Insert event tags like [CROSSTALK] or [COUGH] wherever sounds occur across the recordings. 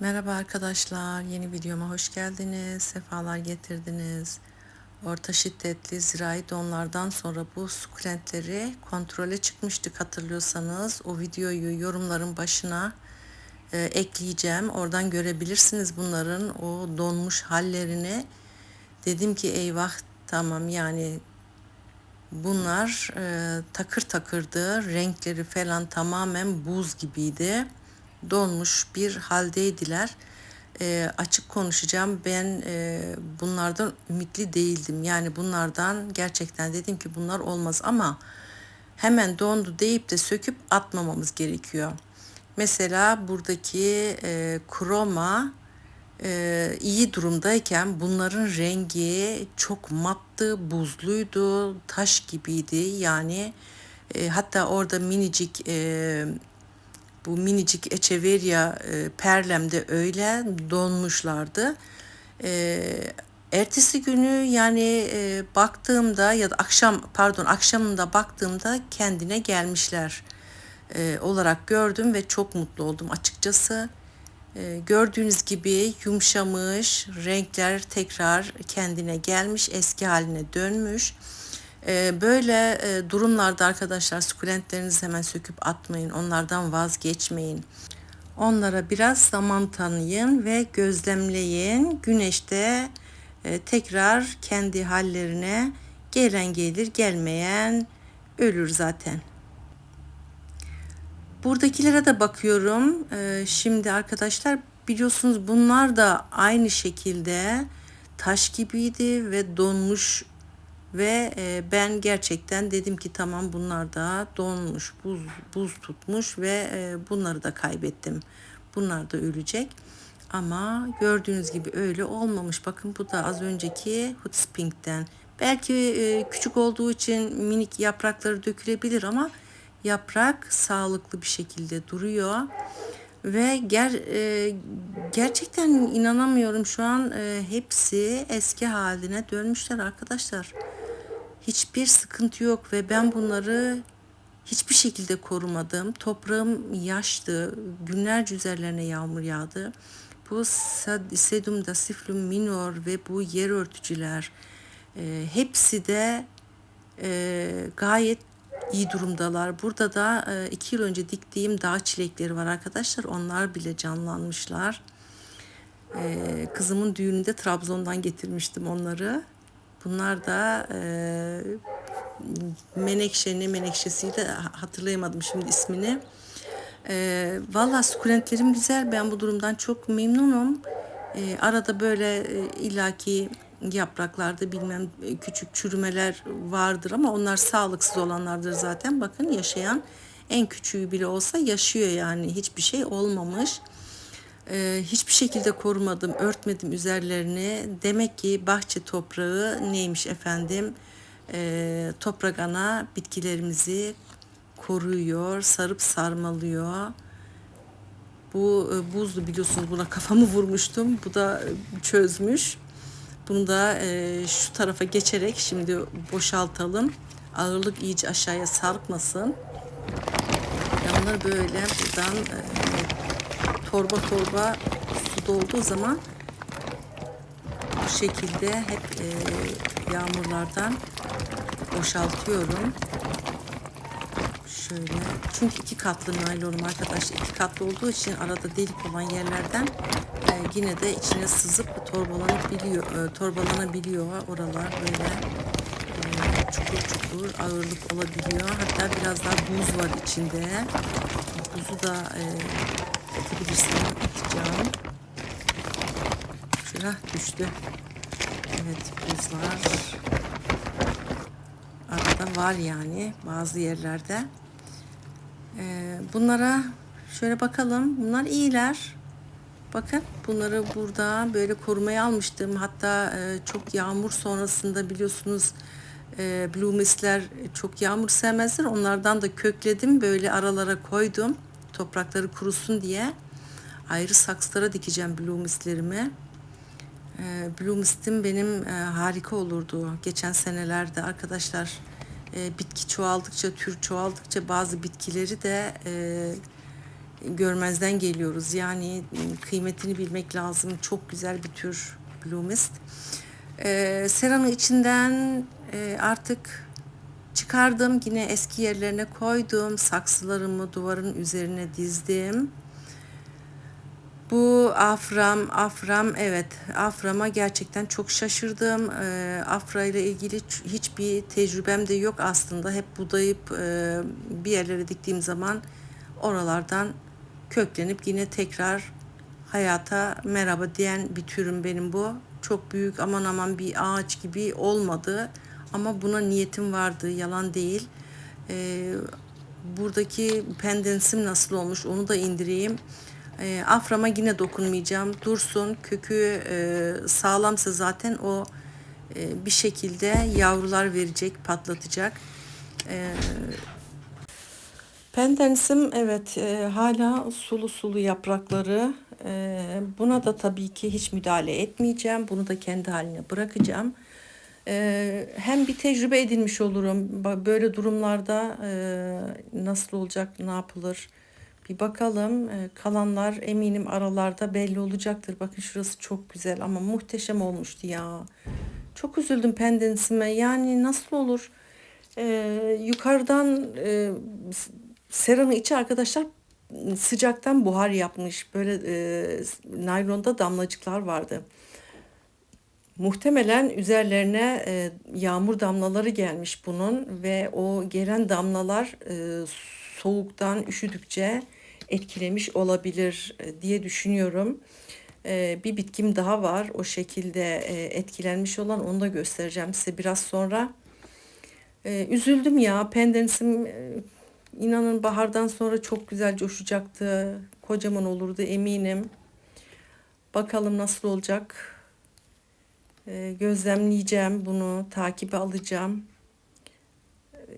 Merhaba arkadaşlar, yeni videoma hoş geldiniz, sefalar getirdiniz. Orta şiddetli zirai donlardan sonra bu sukulentleri kontrole çıkmıştık hatırlıyorsanız. O videoyu yorumların başına e, ekleyeceğim. Oradan görebilirsiniz bunların o donmuş hallerini. Dedim ki eyvah tamam yani bunlar e, takır takırdı. Renkleri falan tamamen buz gibiydi donmuş bir haldeydiler. E, açık konuşacağım ben e, bunlardan ümitli değildim. Yani bunlardan gerçekten dedim ki bunlar olmaz ama hemen dondu deyip de söküp atmamamız gerekiyor. Mesela buradaki e, kroma e, iyi durumdayken bunların rengi çok mattı, buzluydu, taş gibiydi. Yani e, hatta orada minicik e, bu minicik Echeveria e, Perlem'de öyle donmuşlardı. E, ertesi günü yani e, baktığımda ya da akşam pardon akşamında baktığımda kendine gelmişler e, olarak gördüm ve çok mutlu oldum açıkçası. E, gördüğünüz gibi yumuşamış, renkler tekrar kendine gelmiş, eski haline dönmüş. Ee, böyle e, durumlarda arkadaşlar sukulentlerinizi hemen söküp atmayın. Onlardan vazgeçmeyin. Onlara biraz zaman tanıyın ve gözlemleyin. Güneşte e, tekrar kendi hallerine gelen gelir, gelmeyen ölür zaten. Buradakilere de bakıyorum. Ee, şimdi arkadaşlar biliyorsunuz bunlar da aynı şekilde taş gibiydi ve donmuş ve e, ben gerçekten dedim ki tamam bunlar da donmuş, buz, buz tutmuş ve e, bunları da kaybettim. Bunlar da ölecek. Ama gördüğünüz gibi öyle olmamış. Bakın bu da az önceki Hutspink'ten. Belki e, küçük olduğu için minik yaprakları dökülebilir ama yaprak sağlıklı bir şekilde duruyor. Ve ger, e, gerçekten inanamıyorum şu an e, hepsi eski haline dönmüşler arkadaşlar. Hiçbir sıkıntı yok ve ben bunları hiçbir şekilde korumadım. Toprağım yaştı. Günlerce üzerlerine yağmur yağdı. Bu sedum da siflum minor ve bu yer örtücüler e, hepsi de e, gayet iyi durumdalar. Burada da e, iki yıl önce diktiğim dağ çilekleri var arkadaşlar. Onlar bile canlanmışlar. E, kızımın düğününde Trabzon'dan getirmiştim onları. Bunlar da e, menekşe ne menekşesiydi hatırlayamadım şimdi ismini. E, Valla sukulentlerim güzel. Ben bu durumdan çok memnunum. E, arada böyle e, ilaki yapraklarda bilmem e, küçük çürümeler vardır ama onlar sağlıksız olanlardır zaten. Bakın yaşayan en küçüğü bile olsa yaşıyor yani hiçbir şey olmamış. Ee, hiçbir şekilde korumadım, örtmedim üzerlerini. Demek ki bahçe toprağı neymiş efendim? Ee, toprak ana bitkilerimizi koruyor, sarıp sarmalıyor. Bu e, buzlu biliyorsunuz buna kafamı vurmuştum. Bu da e, çözmüş. Bunu da e, şu tarafa geçerek şimdi boşaltalım. Ağırlık iyice aşağıya sarkmasın. Yanları böyle buradan e, torba torba su dolduğu zaman bu şekilde hep e, yağmurlardan boşaltıyorum. Şöyle. Çünkü iki katlı naylonum arkadaşlar. iki katlı olduğu için arada delik olan yerlerden e, yine de içine sızıp torbalanabiliyor. E, torbalanabiliyor oralar böyle e, çukur çukur ağırlık olabiliyor. Hatta biraz daha buz var içinde. Buzu da e, atabilirsem atacağım. Şuraya düştü. Evet buzlar arada var yani bazı yerlerde. Ee, bunlara şöyle bakalım. Bunlar iyiler. Bakın bunları burada böyle korumaya almıştım. Hatta e, çok yağmur sonrasında biliyorsunuz e, Blue Mist'ler çok yağmur sevmezler. Onlardan da kökledim. Böyle aralara koydum. Toprakları kurusun diye. Ayrı saksılara dikeceğim Blue Mist'lerimi. E, Blue Mist'im benim e, harika olurdu. Geçen senelerde arkadaşlar e, bitki çoğaldıkça, tür çoğaldıkça bazı bitkileri de e, görmezden geliyoruz. Yani kıymetini bilmek lazım. Çok güzel bir tür Blue Mist. Ee, seranın içinden e, artık çıkardım. Yine eski yerlerine koydum. Saksılarımı duvarın üzerine dizdim. Bu Afram, Afram evet Afram'a gerçekten çok şaşırdım. E, Afra ile ilgili hiçbir tecrübem de yok aslında. Hep budayıp e, bir yerlere diktiğim zaman oralardan köklenip yine tekrar hayata merhaba diyen bir türüm benim bu. Çok büyük aman aman bir ağaç gibi olmadı. Ama buna niyetim vardı yalan değil. E, buradaki pendensim nasıl olmuş onu da indireyim. E, aframa yine dokunmayacağım. Dursun. Kökü e, sağlamsa zaten o e, bir şekilde yavrular verecek, patlatacak. E, Pendensim evet e, hala sulu sulu yaprakları. E, buna da tabii ki hiç müdahale etmeyeceğim. Bunu da kendi haline bırakacağım. E, hem bir tecrübe edinmiş olurum. Böyle durumlarda e, nasıl olacak, ne yapılır bir bakalım. E, kalanlar eminim aralarda belli olacaktır. Bakın şurası çok güzel ama muhteşem olmuştu ya. Çok üzüldüm pendensime. Yani nasıl olur? Ee, yukarıdan e, seranın içi arkadaşlar sıcaktan buhar yapmış. Böyle e, naylonda damlacıklar vardı. Muhtemelen üzerlerine e, yağmur damlaları gelmiş bunun ve o gelen damlalar e, soğuktan üşüdükçe etkilemiş olabilir e, diye düşünüyorum. E, bir bitkim daha var o şekilde e, etkilenmiş olan onu da göstereceğim size biraz sonra. Üzüldüm ya pendensim inanın bahardan sonra çok güzel coşacaktı. Kocaman olurdu eminim. Bakalım nasıl olacak. Gözlemleyeceğim bunu, takibe alacağım.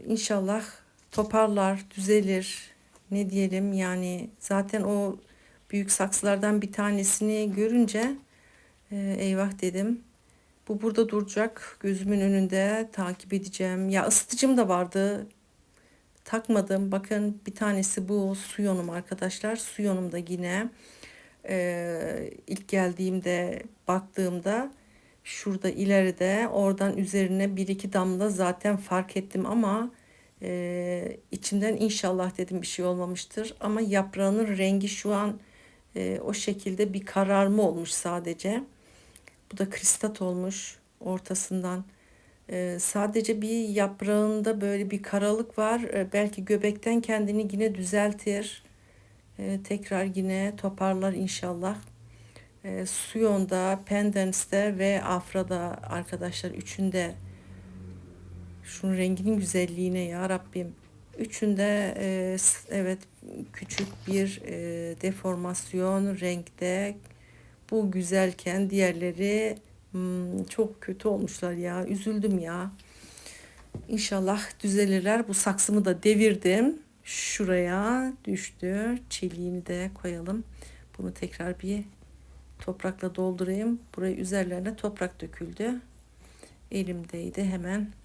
İnşallah toparlar, düzelir ne diyelim yani zaten o büyük saksılardan bir tanesini görünce e, eyvah dedim. Bu burada duracak. Gözümün önünde takip edeceğim. Ya ısıtıcım da vardı. Takmadım. Bakın bir tanesi bu su yonum arkadaşlar. Su yonum da yine e, ilk geldiğimde baktığımda şurada ileride oradan üzerine bir iki damla zaten fark ettim ama e, içimden inşallah dedim bir şey olmamıştır. Ama yaprağının rengi şu an e, o şekilde bir kararma olmuş sadece. Bu da kristat olmuş ortasından. E, sadece bir yaprağında böyle bir karalık var. E, belki göbekten kendini yine düzeltir. E, tekrar yine toparlar inşallah. E, Suyon'da, Pendence'de ve Afra'da arkadaşlar üçünde Şunun renginin güzelliğine ya Rabbim. Üçünde e, evet küçük bir e, deformasyon renkte. Bu güzelken diğerleri hmm, çok kötü olmuşlar ya. Üzüldüm ya. İnşallah düzelirler. Bu saksımı da devirdim. Şuraya düştü. Çeliğini de koyalım. Bunu tekrar bir toprakla doldurayım. Buraya üzerlerine toprak döküldü. Elimdeydi hemen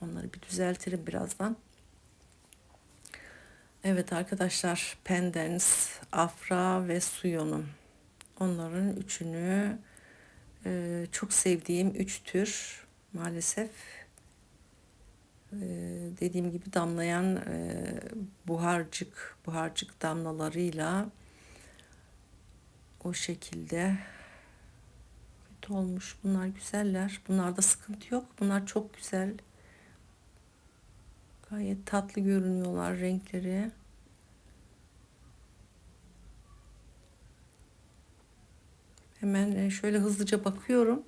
Onları bir düzeltirim birazdan. Evet arkadaşlar Pendens, Afra ve Suyon'um. Onların üçünü e, çok sevdiğim üç tür maalesef e, dediğim gibi damlayan e, buharcık buharcık damlalarıyla o şekilde kötü olmuş. Bunlar güzeller. Bunlarda sıkıntı yok. Bunlar çok güzel. Gayet tatlı görünüyorlar renkleri. Hemen e, şöyle hızlıca bakıyorum.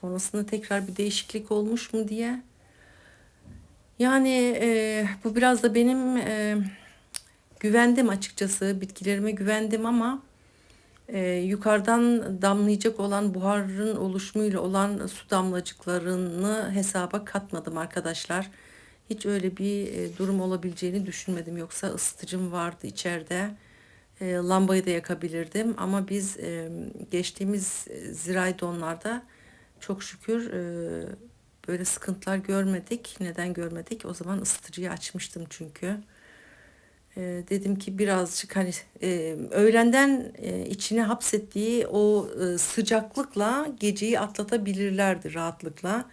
Sonrasında tekrar bir değişiklik olmuş mu diye. Yani e, bu biraz da benim e, güvendim açıkçası. Bitkilerime güvendim ama e, yukarıdan damlayacak olan buharın oluşumuyla olan su damlacıklarını hesaba katmadım arkadaşlar. Hiç öyle bir e, durum olabileceğini düşünmedim. Yoksa ısıtıcım vardı içeride. E, lambayı da yakabilirdim. Ama biz e, geçtiğimiz zirai donlarda çok şükür böyle sıkıntılar görmedik. Neden görmedik? O zaman ısıtıcıyı açmıştım çünkü. E, dedim ki birazcık hani e, öğlenden e, içine hapsettiği o e, sıcaklıkla geceyi atlatabilirlerdi rahatlıkla.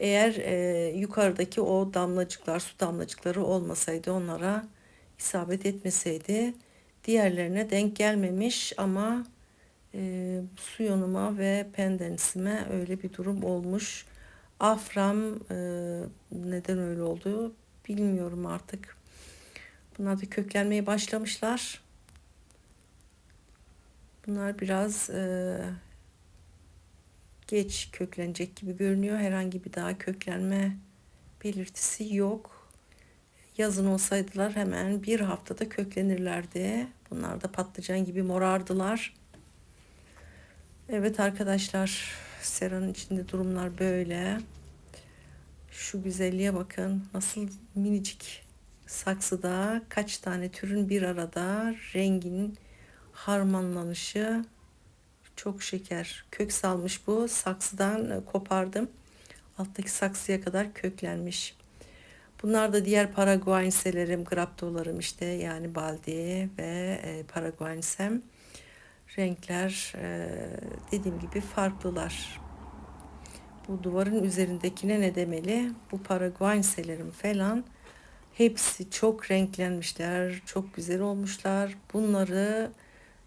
Eğer e, yukarıdaki o damlacıklar, su damlacıkları olmasaydı onlara isabet etmeseydi diğerlerine denk gelmemiş ama e, su yonuma ve pendensime öyle bir durum olmuş. Afram e, neden öyle oldu bilmiyorum artık. Bunlar da köklenmeye başlamışlar. Bunlar biraz e, geç köklenecek gibi görünüyor. Herhangi bir daha köklenme belirtisi yok. Yazın olsaydılar hemen bir haftada köklenirlerdi. Bunlar da patlıcan gibi morardılar. Evet arkadaşlar seranın içinde durumlar böyle. Şu güzelliğe bakın. Nasıl minicik saksıda kaç tane türün bir arada rengin harmanlanışı çok şeker. Kök salmış bu. Saksıdan kopardım. Alttaki saksıya kadar köklenmiş. Bunlar da diğer Paraguayenselerim, Graptolarım işte yani baldi ve e, Paraguayensem. Renkler e, dediğim gibi farklılar. Bu duvarın üzerindekine ne demeli? Bu Paraguayenselerim falan hepsi çok renklenmişler, çok güzel olmuşlar. Bunları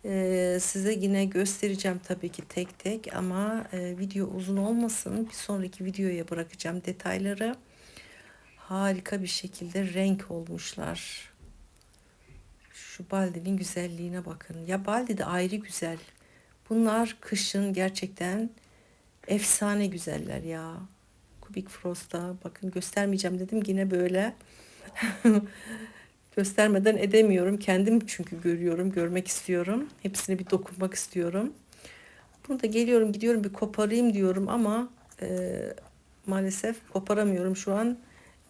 ee, size yine göstereceğim tabii ki tek tek ama e, video uzun olmasın. Bir sonraki videoya bırakacağım detayları. Harika bir şekilde renk olmuşlar. Şu baldinin güzelliğine bakın. Ya baldi de ayrı güzel. Bunlar kışın gerçekten efsane güzeller ya. Kubik Frost'ta bakın göstermeyeceğim dedim yine böyle. [LAUGHS] göstermeden edemiyorum. Kendim çünkü görüyorum, görmek istiyorum. Hepsine bir dokunmak istiyorum. Bunu da geliyorum, gidiyorum bir koparayım diyorum ama e, maalesef koparamıyorum şu an.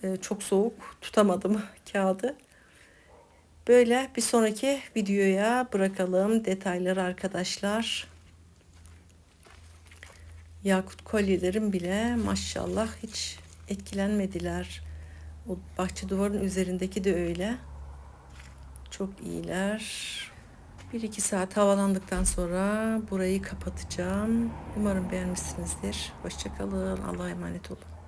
E, çok soğuk, tutamadım [LAUGHS] kağıdı. Böyle bir sonraki videoya bırakalım detayları arkadaşlar. Yakut kolyelerim bile maşallah hiç etkilenmediler. O bahçe duvarın üzerindeki de öyle. Çok iyiler. Bir iki saat havalandıktan sonra burayı kapatacağım. Umarım beğenmişsinizdir. Hoşçakalın. Allah'a emanet olun.